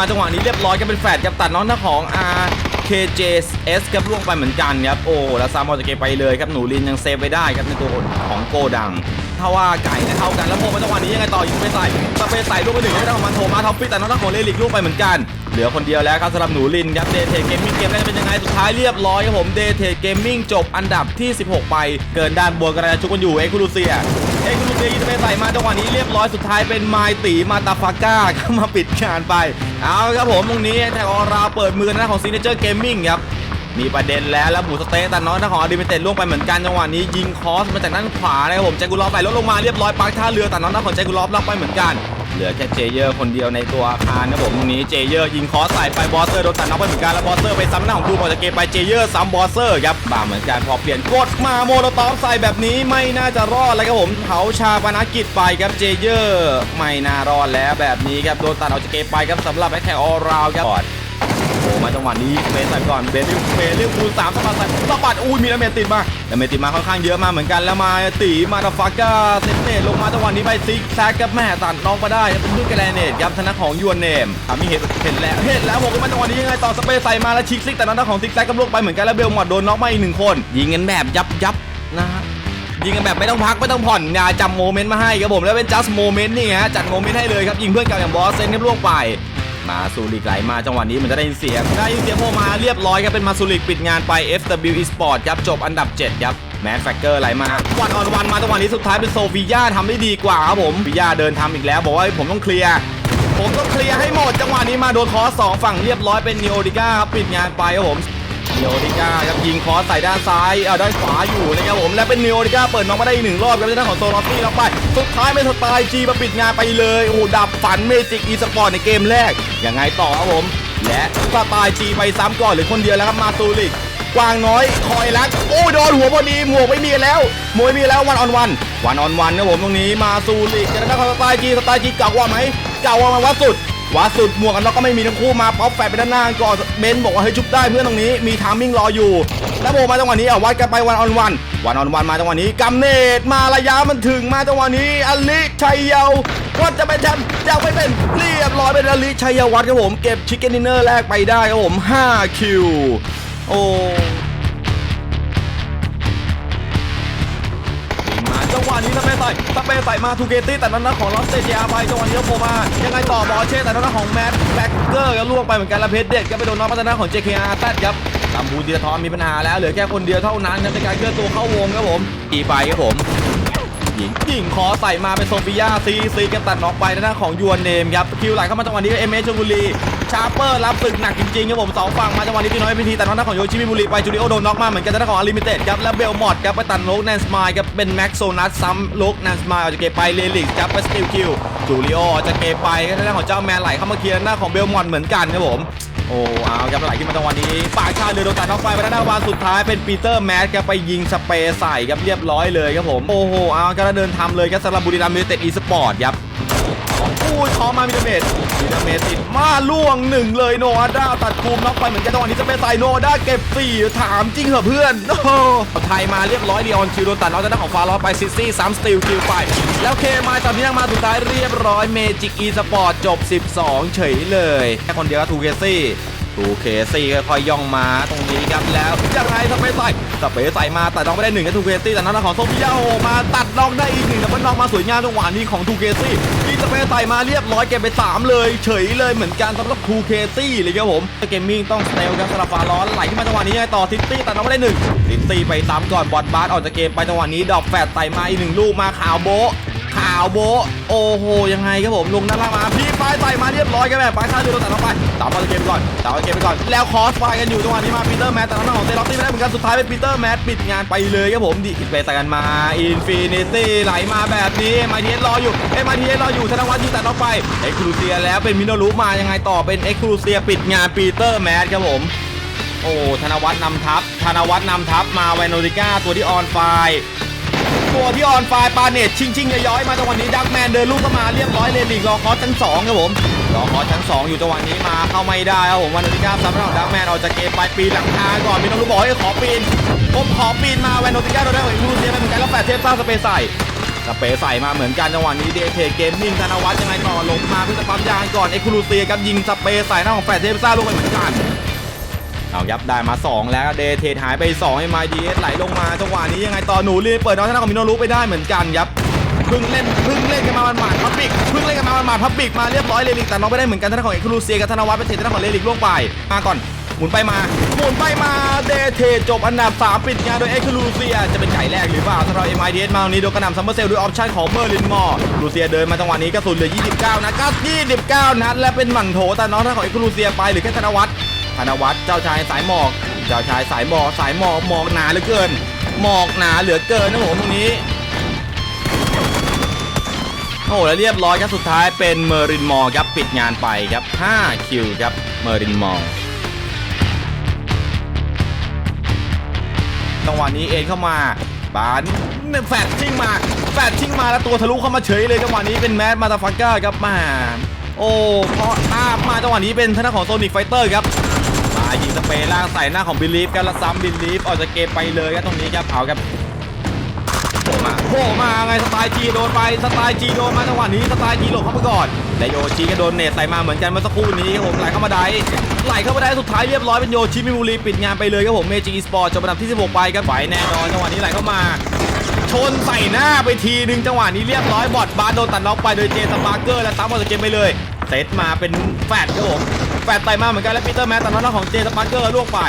มาจังหวะนี้เรียบร้อยกันเป็นแฟดกับตัดน้องหน้าของ R KJS ครับล่วงไปเหมือนกันครับโอ้แล้วซามอลจะเกไปเลยครับหนูลินยังเซฟไว้ได้ครับในตัวของโกดัง ถ้าว่าไก่เนี่ยเท่ากันแล้วโมมาจังหวะนี้ยังไงต่อยิงไปใส่สเปซใส่ลูกไปหนึ่งให้ทางมันโทมาท็อปปี้แต่น้องหน้าของเลลิกล่วงไปเหมือนกัน เหลือคนเดียวแล้วครับสำหรับหนูลินครับเดทเทเกมมิ่งเกมแรกเป็นยังไงสุดท้ายเรียบร้อยครับผมเดทเทเกมมิ่งจบอันดับที่ 16 ไป เกินด้านบนกระดาชุกกันอยู่เอ็กซ์คูลูเซียเอ็กซ์คูลูเซียยิงไปใส่มาจังหวะนี้เรียบร้อยสุดท้ายเป็นไมตีมาตาฟาก้าเข้ามาปิดงานไปเอาครับผมตรงนี้แท็กออราเปิดมือหน้าของซีเนเจอร์เกมมิ่งครับ มีประเด็นแล้วแล้วหมูสเต๊ะแต่น้อยทางของอดิเมเต็ดล่วงไปเหมือนกันจังหวะนี้ยิงคอสมาจากด้านขวานะครับผมแจกุลอฟไหลรถลงมาเรียบร้อยปักท่าเรือแต่น้องหน้าของแจกุลอฟล็อกไปเหมือนกันเหลือแค่เจเยอร์คนเดียวในตัวอาคารนะผมตรงนี้เจเยอร์ยิงคอสใส่ไปบอสเซอร์โดนตัดน็อกไปเหมือนกันแล้วบอสเซอร์ไปซ้ำหน้าของดูมออกจากเกมไปเจเยอร์ซ้ำบอสเซอร์ครับบ้าเหมือนกันพอเปลี่ยนกดมาโมโลตอฟใส่แบบนี้ไม่น่าจะรอดแล้วครับผมเผาชาปนกิจไปครับเจเยอร์ไม่น่ารอดแล้วแบบนี้ครับโดนตัดออกจากเกมไปครับสำหรับแอคแทกออราวครับ มาจังหวะนี้เบนใส่ก่อนเบลิวเบลิวคูสามสะบัดใส่สะบัดอุ้ยมีดาเมจติดมาดาเมจติดมาค่อนข้างเยอะมาเหมือนกันแล้วมาตีมาดาฟักก้าเซนเนตลงมาจังหวะนี้ไปซิกแซกกับแม่ตัดน้องมาได้เป็นลูกแกรเนตครับธนาของยูนเนมอะมีเห็นเห็นแล้วเห็นแล้วผมว่ามาจังหวะนี้ยังไงต่อสเปซใส่มาแล้วชิกซิกแต่นั้นของซิกแซกกับลูกไปเหมือนกันแล้วเบลหมดโดนน็อกมาอีกหนึ่งคน ยิงกันแบบยับยับนะฮะยิงกันแบบไม่ต้องพักไม่ต้องผ่อนอย่าจำโมเมนต์มาให้ครับผมแล้วเป็น just moment นี่ฮะจัดโมเมนต์ให้เลยครับยิงเพื่อนเก่าอย่างบอสเซนครับล่วงไป มาซูริกไหลมาจังหวะนี้มันจะได้ยินเสียง ได้ยินเสียงโผล่มาเรียบร้อยครับเป็นมาซูริกปิดงานไป FW Esport ครับจบอันดับ 7 ครับแมนแฟกเกอร์ไหลมาวันออนวันมาจังหวะนี้สุดท้ายเป็นโซฟิยาทำได้ดีกว่าครับผมฟิยาเดินทำอีกแล้วบอกว่าผมต้องเคลียร์ผมต้องเคลียร์ให้หมด จังหวะนี้มาโดนคอสองฝั่งเรียบร้อยเป็นนิโอดิก้าครับปิดงานไปครับผม เนโอดิก้าครับยิงคอสใส่ด้านซ้ายเอาด้านขวาอยู่นะครับผมและเป็นเนโอดิก้าเปิดน้องมาได้อีกหนึ่งรอบครับในด้านของโซลอตตี้ลงไปสุดท้ายเป็นสไตล์จีมาปิดงานไปเลยโอ้ดับฝันเมจิกอีสปอร์ตในเกมแรกยังไงต่อครับผมและสไตล์จีไปซ้ำก่อนหรือคนเดียวแล้วครับมาตูริกกวางน้อยคอยรักโอ้โดนหัวพอดีหมวกไม่มีแล้วหมวกไม่มีแล้ววันออนวันวันออนวันนะผมตรงนี้มาซูริกกันนะครับสไตล์จีสไตล์จีเก่ากว่าไหมเก่ากว่าไหมวัดสุด วัดสุดหมวกกันน็อกก็ไม่มีทั้งคู่มาป๊อปแฟดไปด้านหน้าก่อนเบนซ์บอกว่าเฮ้ยชุบได้เพื่อนตรงนี้มีทามมิ่งรออยู่แล้วโมมาจังหวะนี้อะวัดกันไปวันออนวันวันออนวันมาจังหวะนี้กำเนิดมาระยะมันถึงมาจังหวะนี้อลิชัยเยาวัดจะเป็นแชมป์อยากไม่เป็นเรียบร้อยเป็นอลิชัยวัฒน์ครับผมเก็บชิคเก้นดินเนอร์แรกไปได้ครับผม5คิวโอ้ วะนี้สเปซใส่สเปใส่มาทูเกตี้แต่นั้นนะของลอสเตเจียไปจังหวะนี้โผล่มายังไงต่อบอลเช่แต่นั้นนะของแมทแบ็กเกอร์ก็ล่วงไปเหมือนกันและเพชรเด็ดก็ไปโดนน้องพัฒนาของ JKR แซดครับกัมพูดีทอนมีปัญหาแล้วเหลือแค่คนเดียวเท่านั้นครับในการเคลื่อนตัวเข้าวงครับผมอีไปครับผมยิงยิงคอใส่มาเป็นโซฟิยาซีซีกันตัดน็อกไปทางด้านของยูนเนมครับคิวไหลเข้ามาจังหวะนี้เอ็มเอชลบุรี ชาร์เปอร์รับศึกหนักจริงๆครับผมสองฝั่งมาจังหวะนี้ที่น้อยพิธีแตัดน็อกทางของโยชิมิบุรีไปจูริโอโดนน็อกมาเหมือนกันทางด้าของอลิมิเต็ดครับและเบลมอดครับไปตัดโลกแนนสมายครับเป็นแม็กโซนัสซ้ำโลกแนนสมายออกจากเกมไปเลลิกครับไปสติลคิวจูริโอออกจากเกมไปทางด้าของเจ้าแมนไหลเข้ามาเคลียร์ทางด้าของเบลมอดเหมือนกันครับผมโอ้เอาครับไหลขึ้นมาจังหวะนี้ปากชาเรือโดนตัดน็อกไปไปด้านหน้าวานสุดท้ายเป็นปีเตอร์แมสครับไปยิงสเปรย์ใส่ครับเรียบร้อยเลยครับผมโอ้โหเอาก็เดินทำเลยครับสำหรับบุรีรัมย์ยูไนเต็ดอีสปอร์ตครับ อู้ยขอมามิดาเมจมิดาเมจติดมาล่วงหนึ่งเลยโนอาด้าตัดคูมน็อกไปเหมือนกันจังหวะนี้จะเป็นใส่โนอาด้าเก็บสี่ถามจริงเหรอเพื่อนโอ้ไทยมาเรียบร้อยดีออนคิวโดนตัดน็อกจากด้านของฟาร์ลไปซิซี่ซ้ำสติลคิวไปแล้วเคมาตอนนี้ยังมาสุดท้ายเรียบร้อยเมจิกอีสปอร์ตจบ 12 เฉยเลยแค่คนเดียวก็ทูเกซี่ ทูเคซี่ค่อยย่องมาตรงนี้ครับแล้วยังไงสเปซใส่สเปซใส่มาแตัดน้องไม่ได้หนึ่งกับทูเคซี่แต่นั้นของโซฟิยาโอมาตัดน้องได้อีกหนึ่งแต่มันน้องมาสวยงามจังหวะนี้ของทูเคซี่ยิงสเปซใส่มาเรียบร้อยเก็บไปสามเลย เฉยเลยเหมือนกันสำหรับทูเคซี่เลยครับผมเกมมิ่งต้องสเตลครับสำหรับฟาร้อนไหลขึ้นมาจังหวะนี้ยังไงต่อซิตี้แตัดน้องไม่ได้หนึ่งซิตี้ไปตามก่อนบอลบาสออกจากเกมไปจังหวะนี้ดอกแฟดใส่มาอีกหนึ่งลูกมาขาวโบ ขาวโบโอ้โหยังไงครับผมลงด้านล่างมาพี่ไฟใส่มาเรียบร้อยกันแบบไปท่าเรือตัดออกไปตามบอลเกมไปก่อนตามบอลเกมไปก่อน แล้วคอสไฟกันอยู่จังหวะนี้มาปีเตอร์แมทแต่ทางด้านของเซล็อกตี้ไม่ได้เหมือนกันสุดท้ายเป็นปีเตอร์แมทปิดงานไปเลยครับผมดิไปใส่กันมาอินฟินิตี้ไหลมาแบบนี้มาเทียรออยู่เอ้มาเทียรออยู่ธนวัฒน์ยิงตัดออกไปเอ็กซ์คลูเซียแล้วเป็นมิโนรุมายังไงต่อเป็นเอ็กซ์คลูเซียปิดงานปีเตอร์แมทครับผมโอ้ธนวัฒน์นำทัพธนวัฒน์นำทัพมาแวนโนติก้าตัวที่ออนไฟ ตัวที่ออนไฟปาเนตชิงชิงย้อยมาจังหวะนี้ดักแมนเดินลูกเข้ามาเรียบร้อยเลยลีกรอคอชั้นสองครับผมรอคอชั้นสองอยู่จังหวะนี้มาเข้าไม่ได้ครับผมวันนิก้าซัมเปอร์ของดักแมนออกจากเกมไปปีหลังคาก่อนมีน้องลูกบอกให้ขอปีนผมขอปีนมาแวนโนติก้าโดนได้ของอินดูเซียไปเหมือนกันแล้วแปดเทพสร้างสเปซใส่สเปซใส่มาเหมือนกันจังหวะนี้เดเทเกมมิ่งธนวัฒน์ยังไงต่อลงมาเพื่อจะปั๊มยางก่อนเอ็กคูลูเซียครับยิงสเปซใส่หน้าของแฟร์เทปซ่าลงไปเหมือนกัน เอายับได้มา 2 แล้วเดเทหายไป2ให้มาดีเอสไหลลงมาจังหวะนี้ยังไงต่อหนูรีเปิดน้องชนะของมิโนรุไปได้เหมือนกันครับพิ่งเล่นพิ่งเล่นกันมาหมาดพับบิกพิ่งเล่นกันมาหมาดพับบิกมาเรียบร้อยเลลิกแต่น้องไปได้เหมือนกันทางด้านของเอกลูเซียกับธนวัฒน์ไปเททางด้านของเลลิกล่วงไปมาก่อนหมุนไปมาหมุนไปมาเดเทจบอันดับ 3 ปิดงานโดยเอ็กลูเซียจะเป็นไก่แรกหรือเปล่าสำหรับ MIDS มาวันนี้โดนกระหน่ำซัมเมอร์เซลด้วยออปชั่นของเมอร์ลินมอร์ลูเซียเดินมาจังหวะนี้กระสุนเหลือ 29นัดก็29 นัดและเป็นหมั่นโถแต่น้องทางของเอ็กลูเซียไปหรือแค่ธนวัฒน์ นวัฒน์เจ้าชายสายหมอก เจ้าชายสายหมอกสายหมอกหมอกหนาเหลือเกิน หมอกหนาเหลือเกินนะผมตรงนี้โอ้โหแล้วเรียบร้อยครับสุดท้ายเป็นเมอรินมอร์ครับปิดงานไปครับ 5 คิวครับเมอรินมอจังหวะนี้เองเข้ามาบานแฟดชิ่งมาแฟดชิ่งมาแล้วตัวทะลุเข้ามาเฉยเลยจังหวะนี้เป็นแมดมาตาฟักเกอร์ครับมาโอ้เพราะภาพมาจังหวะนี้เป็นทางด้าของโซนิกไฟเตอร์ครับ เปล่างใส่หน้าของบิลีฟกันแล้วซ้ำบิลีฟออกจากเกมไปเลยครับตรงนี้ครับเอาครับโผล่มาโผล่มาไงสไตล์จีโดนไปสไตล์จีโดนมาจังหวะนี้สไตล์จีหลบเข้าไปก่อนและโยชิก็โดนเนตใส่มาเหมือนกันเมื่อสักครู่นี้ครับผมไหลเข้ามาได้ไหลเข้ามาได้สุดท้ายเรียบร้อยเป็นโยชิมิมูรีปิดงานไปเลยครับผมเมจิอีสปอร์ตจบอันดับที่ 16 ไปครับไหวแน่นอนจังหวะนี้ไหลเข้ามาชนใส่หน้าไปทีหนึ่งจังหวะนี้เรียบร้อยบอดบาร์โดนตัดน็อกไปโดยเจสันบาร์เกอร์และซ้ำออกจากเกมไปเลย เซตมาเป็นแฟดครับผมแฟดไต่มาเหมือนกันและปีเตอร์แมนตัดน็อกของเจสันบาร์เกอร์ล่วงไป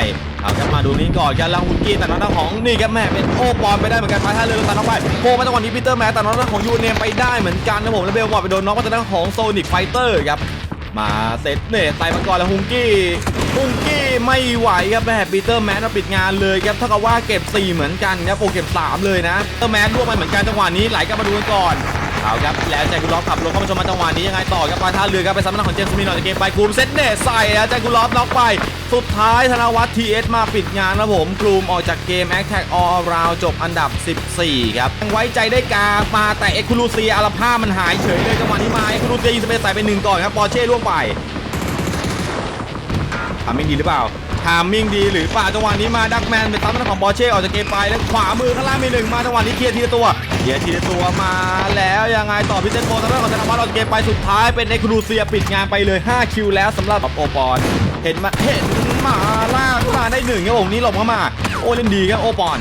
เอาครับมาดูนี้ก่อนกันล้วฮุนกี้ตัดน็อกของนี่ครับแม่เป็นโอปอนไปได้เหมือนกันพาท่าเรือตัดน็อกไปโผล่มาจังหวะนี้ปีเตอร์แมนตัดน็อกของยูเนียมไปได้เหมือนกันนะผมแล้วเบลวอดไปโดนน็อกมาจากด้านของโซนิกไฟเตอร์ครับมาเซตเนตใส่มาก่อนแล้วฮุงกี้ฮุงกี้ไม่ไหวครับแม่ปีเตอร์แมนมาปิดงานเลยครับเท่ากับว่าเก็บ 4 เหมือนกันครับโอ้เก็บ 3 เลยนะปีเตอร์แมนร่วงไปเหมือนกันจังหวะนี้ไหลกลับมาดูกันก่อน เอาครับแล้วแจ็คกุลอฟขับรถเข้ามาชมมาจังหวะนี้ยังไงต่อครับปลายท่าเรือครับไปซ้ำน้าของเจมส์มีนออกจากเกมไปกลุ่มเซตเนตใส่แล้วแจ็คกุลอฟน็อกไป สุดท้ายธนวัฒน์ทีเอสมาปิดงานนะผมกลุ่มออกจากเกมแอคแท็กออราวจบอันดับ 14 ครับยังไว้ใจได้กามาแต่เอ็กคูลูเซียอาราภามันหายเฉยเลยจังหวะนี้มาเอ็กคูลูเซียยิงสเปซใส่ไปหนึ่งก่อนครับปอร์เช่ล่วงไปทามมิ่งดีหรือเปล่า ทามมิ่งดีหรือเปล่าจังหวะนี้มาดักแมนเป็นตัมของบอเช่ออกจากเกมไปแล้วขวามือข้างล่างมีหนึ่งมาจังหวะนี้เคลียร์ทีละตัวเคลียร์ทีละตัวมาแล้วยังไงต่อพิเศษโกทางด้านของธนวัฒน์ออกจากเกมไปสุดท้ายเป็นเอ็กครูเซียปิดงานไปเลย 5 คิวแล้วสำหรับโอปอนเห็นมาเห็นมาล่ากมาได้หนึ่งครับผมนี่หลบเข้ามา โอ้เล่นดีครับโอปอน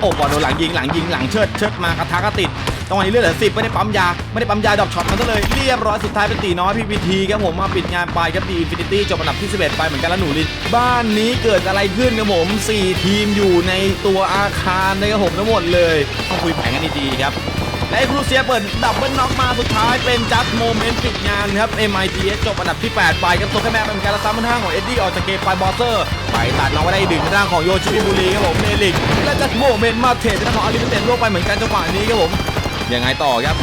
โอปอนโดนหลังยิงหลังยิงหลังเชิดเชิดมากระทะก็ติด จังหวะนี้เลือดเหลือสิบไม่ได้ปั๊มยา ไม่ได้ปั๊มยาดอกช็อตมันซะเลย เรียบร้อยสุดท้ายเป็นตีน้อยพีพีทีครับผมมาปิดงานไปครับดีอินฟินิตี้จบอันดับที่ 11 ไปเหมือนกันแล้วหนูลินบ้านนี้เกิดอะไรขึ้นครับผม 4 ทีมอยู่ในตัวอาคารนะครับผมทั้งหมดเลยต้องคุยแผนกันดีๆครับและไอ้ครูเซียเปิดดับเบิลน็อกมาสุดท้ายเป็นจัดโมเมนต์ปิดงานครับ MITS จบอันดับที่ 8 ไปครับตัวแค่แม่เป็นการละซ้ำทางของเอ็ดดี้ออกจากเกมไปบอสเตอร์ ไปตัดน้องไว้ได้อีกหนึ่งทางของโยชิบุรีครับผมเนลิกและจัดโมเมนต์มาเทรดทางของอาริเมเต็นลวงไปเหมือนกันจังหวะนี้ครับผม ยังไงต่อครับ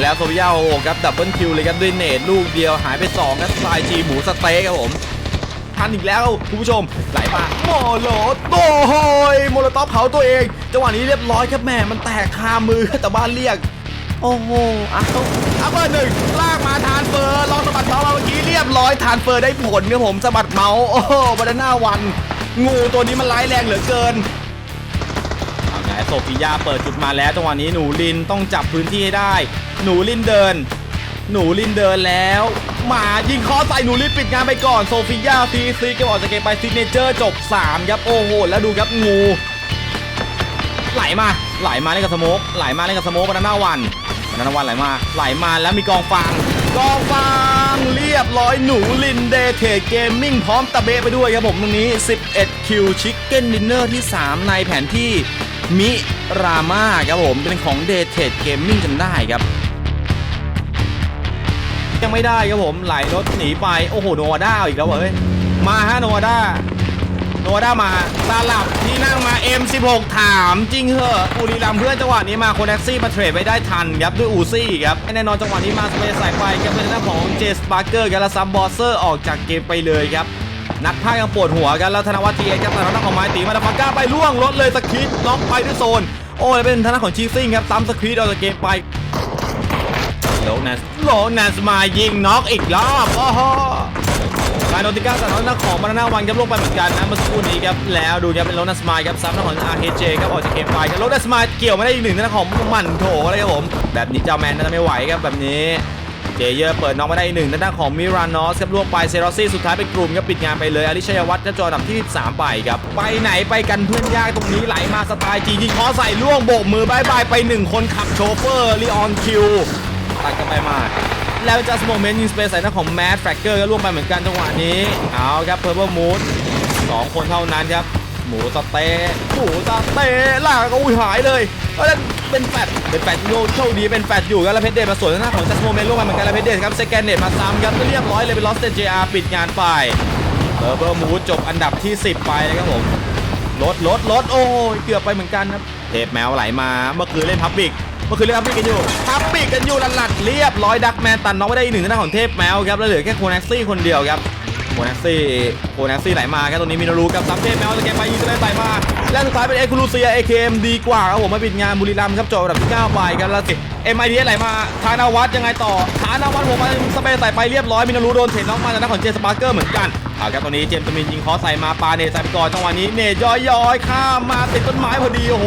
แล้วโซฟิยาโอครับดับเบิลคิวเลยครับด้วยเนตลูกเดียวหายไป2ครับสไตล์จีหมูสเต๊กครับผมทันอีกแล้วคุณผู้ชมไหลมาโมโลโตโฮยโมโลต็อปเผาตัวเองจังหวะนี้เรียบร้อยครับแม่มันแตกคามือแต่บ้านเรียก โอ้โหอาเอาเบอร์หนึ่งลากมาทานเฟอร์ลองสะบัดเมาส์มาเมื่อกี้เรียบร้อยทานเฟอร์ได้ผลครับผมสะบัดเมาส์โอ้โหบานาน่าวันงูตัวนี้มันร้ายแรงเหลือเกิน โซฟิยาเปิดจุดมาแล้วจังหวะนี้หนูลินต้องจับพื้นที่ให้ได้ หนูลินเดิน หนูลินเดินแล้วมายิงคอใส่หนูลินปิดงานไปก่อนโซฟิยาทีซีก็ออกจากเกมไปซิกเนเจอร์จบ3ครับโอ้โหแล้วดูครับงูไหลมาไหลมาเล่นกับสโมกไหลมาเล่นกับสโมกบานาน่าวันบานาน่าวันไหลมาไหลมาแล้วมีกองฟางกองฟางเรียบร้อยหนูลินเดเทเกมมิ่งพร้อมตะเบไปด้วยครับผมตรงนี้ 11 คิวชิคเก้นดินเนอร์ที่ 3 ในแผนที่ มิรามาครับผม เป็นของเดเทเกมมิ่งจนได้ครับ ยังไม่ได้ครับผม ไหลรถหนีไป โอ้โห โนวาด้าอีกแล้วเว้ย มาฮะโนวาด้าโนวาด้ามาตาลับที่นั่งมา M16 ถามจริงเหอะบุรีรัมเพื่อนจังหวะนี้มาโคแท็กซี่มาเทรดไปได้ทันครับด้วยอูซี่ครับแน่นอนจังหวะนี้มาสเปซสายไฟครับเป็นหน้าของเจสปาร์เกอร์กันและซัมบอสเซอร์ออกจากเกมไปเลยครับ นักพากย์ยังปวดหัวกันแล้วธนวัฒน์ทีเอครับแต่ทางด้านของไม้ตีมาดาฟังก้าไปล่วงรถเลยสคริตน็อกไปด้วยโซน โอ้ยเป็นทางด้านของชีซิ่งครับซ้ำสคริปต์ออกจากเกมไปโลนัสโลนัสมายิงน็อกอีกรอบโอ้โหกาโนติก้าตัดน้องหน้าของบานาน่าวันครับลงไปเหมือนกันนะเมื่อสักครู่นี้ครับแล้วดูครับเป็นโรนัสมายครับซ้ำหน้าของ RKJ คเจครับออกจากเกมไปครับโรนัสมายเกี่ยวไม่ได้อีกหนึ่งน้าของหมันโถอะไรครับผมแบบนี้เจ้าแมนน่าจะไม่ไหวครับแบบนี้ เจเยอร์เปิดน้องมาได้อีกหนึ่งด้านหน้าของมิรานอสครับล่วงไปเซรอซี่สุดท้ายเป็นกลุ่มครับปิดงานไปเลยอลิชัยวัฒน์ก็จอันดับที่3ไปครับ ไปไหนไปกันเพื่อนยากตรงนี้ไหลมาสไตล์จียิงคอใส่ล่วงโบกมือบายบายไป 1 คนขับโชเฟอร์ลีออนคิวตัดกันไปมาแล้วจัสโมเมนยิงสเปซใส่หน้าของแมดแฟกเกอร์ก็ล่วงไปเหมือนกันจังหวะนี้เอาครับเพอร์เบิลมูดสองคนเท่านั้นครับหมูสเต๊ะหมูสเต๊ะล่างก็อุ้ยหายเลยเพราะฉะนั้น เป็นแฟดเป็นแฟดโยโชคดีเป็นแฟดอยู่ครับแล้วเพชรเดชมาสวนหน้าของจัสโมเมนลงมาเหมือนกันแล้วเพชรเดชครับเซกันเนตมาซ้ำครับเรียบร้อยเลยเป็นลอสเตนเจอาปิดงานไปเบอร์เบอร์มูดจบอันดับที่ 10 ไปนะครับผมลดลดลดโอ้ยเกือบไปเหมือนกันครับเทปแมวไหลมาเมื่อคืนเล่นพับบิกเมื่อคืนเล่นพับบิกกันอยู่พับบิกกันอยู่หลัดเรียบร้อยดักแมนตันน้องไม่ได้อีกหนึ่งหน้าของเทพแมวครับแล้วเหลือแค่โคนักซี่คนเดียวครับ โคนักซี่โคนักซี่ไหลมาครับตรงนี้มินารูกับซับเทพแมวจะเก็บไปยิงจะได้ไหลมา และสุดท้ายเป็นเอคูลูเซียเอเคมดีกว่าครับผมมาปิดงานบุรีรัมย์ครับจบอันดับที่9ไปครับแล้วสิเอ็มไอดีไหลมาธานาวัฒน์ยังไงต่อธานาวัฒน์ผมมาสเปซใส่ไปเรียบร้อยมินารูโดนเทน้องมาจากนักของเจสปาร์เกอร์เหมือนกันเอาครับตรงนี้เจมส์ตมินยิงคอใส่มาปาเนใส่ไปก่อนจังหวะนี้เนย้อยย้อยๆข้ามมาติดต้นไม้พอดีโอ้โห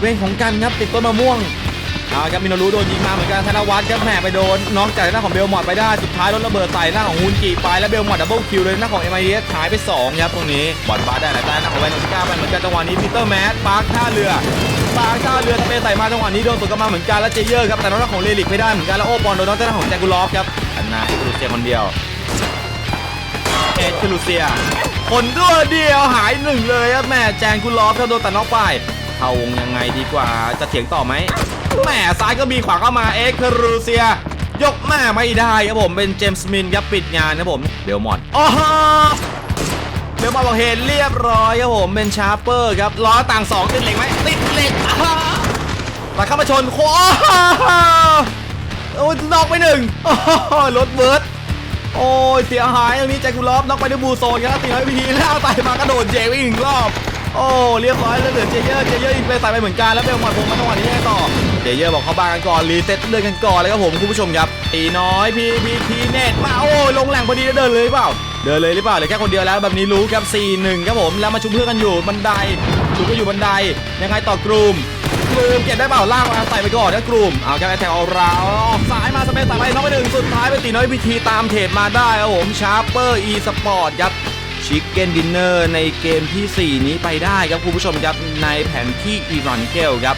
เวรของกันครับติดต้นมะม่วง เอาครับมินารูโดนยิงมาเหมือนกันธนวัฒน์ครับแหมไปโดนน้องจากหน้าของเบลมอดไปได้สุดท้ายรถระเบิดใส่หน้าของฮุนจีไปแล้วเบลมอดดับเบิลคิวเลยหน้าของเอ็มไอเอสหายไป2ครับตรงนี้บอลบาได้หลายใต้หน้าของแวนโนติก้าไปเหมือนกันจังหวะนี้ปีเตอร์แมสปาร์คท่าเรือปาร์คท่าเรือทะเลใส่มาจังหวะนี้โดนสวนกลับมาเหมือนกันแล้วเจเยอร์ครับแต่น้องของเลลิกไม่ได้เหมือนกันแล้วโอปอนโดนน้องจากหน้าของแจกุลอฟครับอันนาเอคูลูเซียคนเดียวเอคูลูเซียคนตัวเดียวหายหนึ่งเลยครับแม่แจงกุลอฟครับโดนตัดน็อกไปเข้าวงยังไงดีกว่าจะเถียงต่อไหม แหมซ้ายก็มีขวาเข้ามาเอ็กคารูเซีย ยกแม่ไม่ได้ครับผมเป็นเจมส์มินครับปิดงานครับผมเบลมอนอ๋อฮะเบลมอนบอกเห็นเรียบร้อยครับผมเป็นชาร์เปอร์ครับล้อต่างสองติดเหล็กไหมติดเหล็กอ่าแต่เข้ามาชนโค้โอ้ยนอกไปหนึ่งรถเบิร์ดโอ้ยเสียหายตรงนี้แจ็คกุลอฟน็อกไปด้วยบูโซนครับตีน้อยพิธีแล้วไต่มากระโดดเจไปอีกหนึ่งรอบ โอ้เรียบร้อยแล้วเหลือเจเยอร์เจเยอร์ยิงไปใส่ไปเหมือนกันแล้วเบลมอนผมมาจังหวะนี้ยังไงต่อเจเยอร์บอกเข้าบ้านกันก่อนรีเซ็ตเดินกันก่อนเลยครับผมคุณผู้ชมครับตีน้อยพีพีทีเน็ตมาโอ้ลงแหล่งพอดีแล้วเดินเลยหรือเปล่าเดินเลยหรือเปล่าเหลือแค่คนเดียวแล้วแบบนี้รู้ครับ4-1ครับผมแล้วมาชุบเพื่อนกันอยู่บันไดชุบก็อยู่บันไดยังไงต่อกลุ่มกลุ่มเก็บได้เปล่าล่างมาใส่ไปก่อนนะกลุ่มเอาแค่แถวเอาราวออกซ้ายมาสเปซใส่ไปน้องไปหนึ่งสุดท้ายเป็นตีน้อยพีทีตามเทรดมาได้ครับผมชาร์เปอร์อีสปอร์ตครับ ชิคเก้นดินเนอร์ในเกมที่ 4 นี้ไปได้ครับคุณผู้ชมครับในแผนที่อีรอนเกลครับ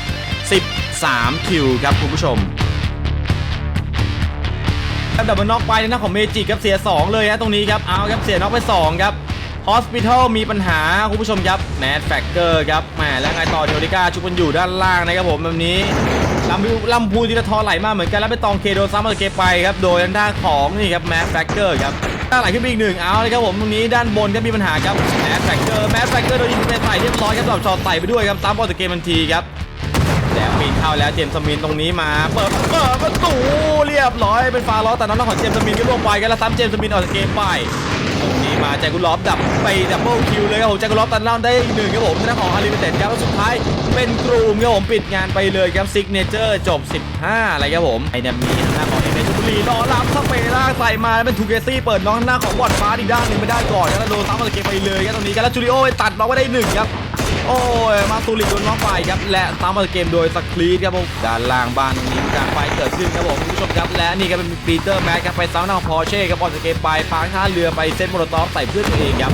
13 คิวครับคุณผู้ชมครับดับเบิลน็อกไปในหน้าของเมจิครับเสีย 2 เลยนะตรงนี้ครับเอาครับเสียน็อกไป 2 ครับฮอสพิทอลมีปัญหาคุณผู้ชมครับแมดแฟกเกอร์ครับแหมแล้วไงต่อเทโอริก้าชุบกันอยู่ด้านล่างนะครับผมแบบนี้ลำพูลำพูทีละทอไหลมาเหมือนกันแล้วไปตองเคโดซ้ำมาเกไปครับโดยทางด้านของนี่ครับแมดแฟกเกอร์ครับ ด้านไหลขึ้นไปอีกหนึ่งเอาเลยครับผมตรงนี้ด้านบนก็มีปัญหาครับแมสแฟกเกอร์แมสแฟกเกอร์โดนยิงไปใส่เรียบร้อยครับดอกช็อตใส่ไปด้วยครับตามบอลจากเกมทันทีครับแล้วปีนเข้าแล้วเจมส์สมินตรงนี้มา เปิดเปิดประตูเรียบร้อยเป็นฟาล้อแต่น้องของเจมส์สมินก็ลงไปกันแล้วซ้ำเจมส์สมินออกจากเกมไป มาแจ็คกุลอฟดับไปดับเบิลคิวเลยครับผมแจ็คกุลอฟตันล่างได้หนึ่งครับผมทางของอาริเบเต็ดครับแล้วสุดท้ายเป็นกรูมครับผมปิดงานไปเลยครับซิกเนเจอร์จบ 15อะไรครับผมไอเนี่ยมีทางด้าของเอเมชุบุรีรอรับเข้าไปล่างใส่มาเป็นทูเกซี่เปิดน้องหน้าของบอดฟ้าอีกด้านหนึ่งไม่ได้ก่อนแล้วโดนซ้ำมาเกมไปเลยครับตรงนี้ครับแล้วจูริโอไปตัดมาไว้ได้หนึ่งครับ โอ้ยมาตูริกโดนน้องไปครับและตามมาเกมโดยสครีดครับผมด้านล่างบ้านตรงนี้การไฟเกิดขึ้นครับผมคุณผู้ชมครับและนี่ก็เป็นปีเตอร์แม็กครับไปซ้ำหน้าของพอเช่ครับออกจากเกมไปพางท่าเรือไปเซตโมโลตอฟใส่เพื่อนตัวเองครับ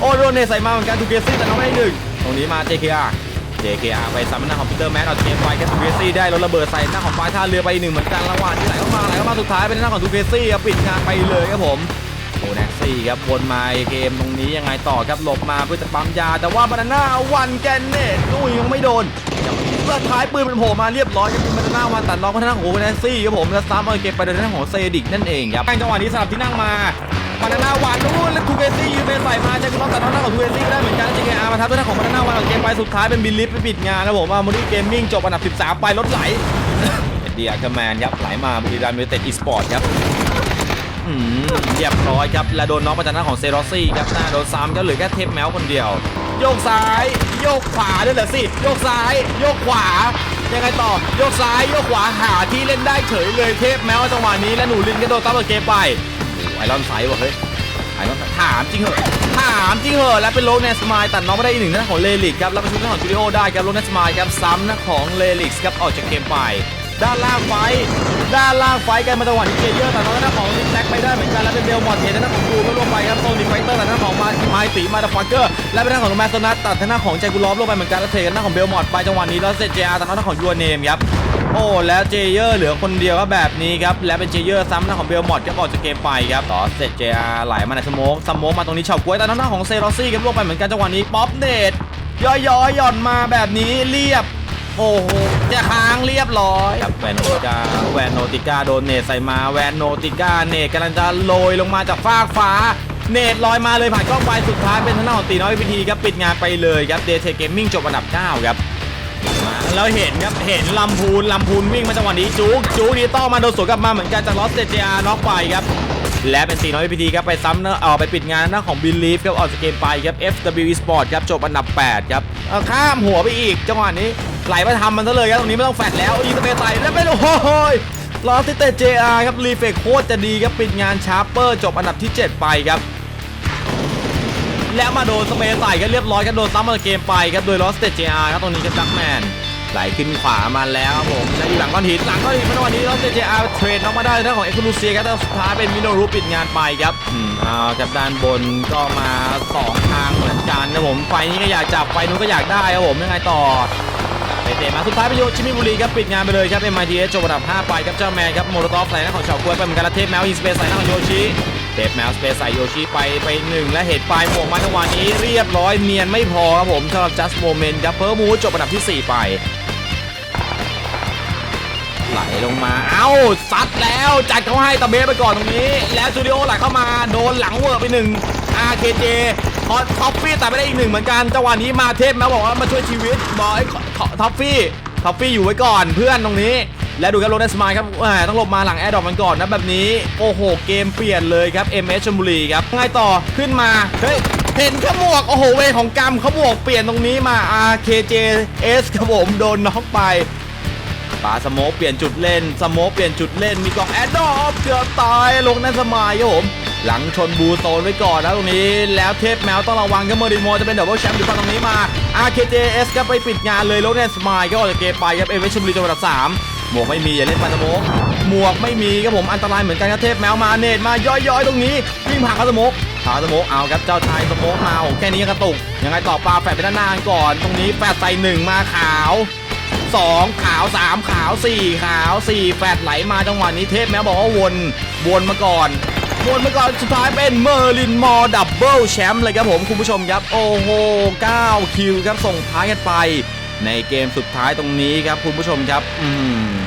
โอ้โดนเนใส่มาเหมือนกันทูเกซี่แต่น้องไม่ได้หนึ่งตรงนี้มา JKR JKR ไปซ้ำหน้าของปีเตอร์แม็กออกจากเกมไปครับทูเกซี่ได้รถระเบิดใส่หน้าของปลายท่าเรือไปอีกหนึ่งเหมือนกันระหว่างที่ไหลเข้ามาไหลเข้ามาสุดท้ายเป็นหน้าของทูเกซี่ครับปิดงานไปเลยครับผม โอแน็กซี่ครับวนมาเกมตรงนี้ยังไงต่อครับหลบมาเพื่อจะปั๊มยา แต่ว่าบานาน่าวันแกนเนตอุ้ยังไม่โดนเมื่อท้ายปืนมันโผล่มาเรียบร้อยครับบานาน่าวันตัดน้องพัฒนาของโอแน็กซี่ครับผมแล้วซ้ำเอาเกมไปโดยทางด้านของเซดิกนั่นเองครับจังหวะนี้สลับที่นั่งมาบานาน่าวันนู้นแล้วทูเกซี่ยืนไปใส่มาจะก็ต้องตัดน้องหน้าของทูเกซี่ได้เหมือนกันแล้ว JKR มาทับด้วยทาของบานาน่าวันเอาเกมไปสุดท้ายเป็นบิลลิฟไปปิดงานนะผมว่ามูรี่เกมมิ่งจบอันดับ 13 ไปรถไหลเดดี้อาร์เคอร์แมนครับไหลมาบุรีรัมย์ยูไนเต็ดอีสปอร์ตครับ อืมเรียบร้อยครับ และโดนน้องประจันหน้าของเซรอซี่ครับหน้าโดนซ้ำก็เหลือแค่เทปแมวคนเดียว โยกซ้าย โยกขวาด้วยเหรอสิ โยกซ้าย โยกขวา ยังไงต่อ โยกซ้าย โยกขวาหาที่เล่นได้เฉยเลยเทปแมวจังหวะนี้และหนูลินก็โดนตั้งเกมไปไอรอนไซด์ว่ะเฮ้ยไออ้ต้องถามจริงเหอะถามจริงเหอะแล้วเป็นโลเนสมายตัดน้องไม่ได้อีกหนึ่งหน้าของเลลิกครับแล้วก็ชุดหน้าของจูริโอได้ครับโลเนสมายครับซ้ำหน้าของเลลิกครับออกจากเกมไป ด้านล่างไฟ ด้านล่างไฟกันมาจังหวะนี้เกเยอร์แต่น้องหน้าของลิแท็กไปได้เหมือนกันแล้วเป็นเบลมอดเทนหน้าของกูก็ลงไปครับโซนิไฟเตอร์แต่หน้าของมาไมตีมาดาฟักเกอร์และเป็นหน้าของแมสโซนัสตัดหน้าของใจกูล้อมลงไปเหมือนกันแล้วเทกันหน้าของเบลมอดไปจังหวะนี้แล้วเสร็จเจอาร์ตัดหน้าของยูเนมครับโอ้แล้วเจเยอร์เหลือคนเดียวก็แบบนี้ครับและเป็นเจเยอร์ซ้ำหน้าของเบลมอดก็ออกจากเกมไปครับต่อเสร็จเจอาร์ไหลมาในสโมกสโมกมาตรงนี้เฉาก้วยแต่หน้าของเซรอซี่กันลงไปเหมือนกันจังหวะนี้ป๊อปเดทย่อยๆหย่อนมาแบบนี้เรียบ โอ้โหจะค้างเรียบร้อยครับแวนโนติก้าแวนโนติก้าโดนเนตใส่มาแวนโนติก้าเนตกำลังจะโรยลงมาจากฟากฟ้า เนตลอยมาเลยผ่านกล้องไปสุดท้ายเป็นทางด้านของตีน้อยพิธีครับปิดงานไปเลยครับเดทเกมมิ่งจบอันดับ 9 ครับแล้วเห็นครับเห็นลำพูนลำพูนวิ่งมาจังหวะนี้จุกจุกดีต้อมาโดนสวนกลับมาเหมือนกันจากลอสเตจอาร์น็อกไปครับและเป็นตีน้อยพิธีครับไปซ้ำเนอะเอาไปปิดงานหน้าของบิลลีฟครับออกจากเกมไปครับ FW Sport ครับจบอันดับ 8 ครับเอาข้ามหัวไปอีกจังหวะนี้ ไหลมาทำมันซะเลยครับตรงนี้ไม่ต้องแฟดแล้วยิงสเปรย์ใส่แล้วเป็นโอ้โหลอสเตจอาร์ครับรีเฟกโคตรจะดีครับปิดงานชาร์เปอร์จบอันดับที่ 7 ไปครับ แล้วมาโดนสเปรย์ใส่กันเรียบร้อยกันโดนซ้ำมาเกมไปครับโดยลอสเตจอาร์ครับตรงนี้ครับดักแมนไหลขึ้นขวามาแล้วครับผมแล้วอยู่หลังก้อนหินหลังก้อนหินเมาวันนี้ลอสเตจอาร์เทรดออกมาได้เรื่องของเอ็กซ์ลูเซียครับแต่สุดท้ายเป็นมิโนรุปิดงานไปครับอืมเอาครับด้านบนก็มาสองทางเหมือนกันนะผมไฟนี้ก็อยากจับไฟนู้นก็อยากได้ครับผมยังไงต่อ เตะมาสุดท้ายไปโยชน์ชิมิบุรีครับปิดงานไปเลยครับ MITS จบอันดับ 5 ไปครับเจ้าแมนครับโมโรตอฟใส่หน้าของเฉาก้วยไปเหมือนกันละเทปแมวยิงสเปซใส่หน้าของโยชิเทปแมวสเปซใส่โยชิไปไปหนึ่งและเหตุปลายหมวกมาจังหวะนี้เรียบร้อยเนียนไม่พอครับผมสำหรับ just moment ครับเพิ่มมูจบอันดับที่ 4 ไปไหลลงมา เอ้าซัดแล้วจัดเขาให้ตะเบสไปก่อนตรงนี้ แล้วจูดิโอไหลเข้ามาโดนหลังเวอร์ไปหนึ่ง RKJ พอท็อฟฟี่ตัดไปได้อีกหนึ่งเหมือนกันจังหวะนี้มาเทพแม้บอกว่ามาช่วยชีวิตบอกไอ้ ท็อฟฟี่ท็อฟฟี่อยู่ไว้ก่อนเพื่อนตรงนี้ แล้วดูครับโรนัสมายครับต้องหลบมาหลังแอร์ดรอปมันก่อนนะแบบนี้ โอ้โห เกมเปลี่ยนเลยครับ MS ชลบุรีครับไงต่อขึ้นมา เฮ้ย เห็นขมวก โอ้โห เวของกรรมขมวกเปลี่ยนตรงนี้มา RKJS ครับผมโดนน็อกไปปาสโมกเปลี่ยนจุดเล่น สโมกเปลี่ยนจุดเล่น มีกองแอดดอปเกือบตายลงนั่นสมายครับผม หลังชนบูโซนไว้ก่อนนะตรงนี้ แล้วเทพแมวต้องระวังครับเมอริโมจะเป็นดับเบิลแชมป์อยู่ฝั่งตรงนี้มา RKJS ก็ไปปิดงานเลยลงนั่นสมายก็ออกจากเกมไปครับเอเวอร์ชมบุรีจังหวัดสามหมวกไม่มีอย่าเล่นปาสโมกหมวกไม่มีครับผมอันตรายเหมือนกันครับเทพแมวมาเนตมาย่อยๆ ตรงนี้วิ่งผ่านคาสโมกผ่านสโมกเอาครับเจ้าชายสโมกมาโอ้แค่นี้ก็กระตุกยังไงต่อปลาแฝดไปด้านหน้าก่อน ตรงนี้แฝดใส่หนึ่งมาขาวสองขาวสามขาวสี่ขาวสี่แฟดไหลมาจังหวะนี้เทพแม้บอกว่าวนวนมาก่อน คนมาก่อนสุดท้ายเป็นเมอร์ลินมอร์ดับเบิลแชมป์เลยครับผมคุณผู้ชมครับ โอ้โห 9 คิวครับส่งท้ายกันไป ในเกมสุดท้ายตรงนี้ครับคุณผู้ชมครับ อืม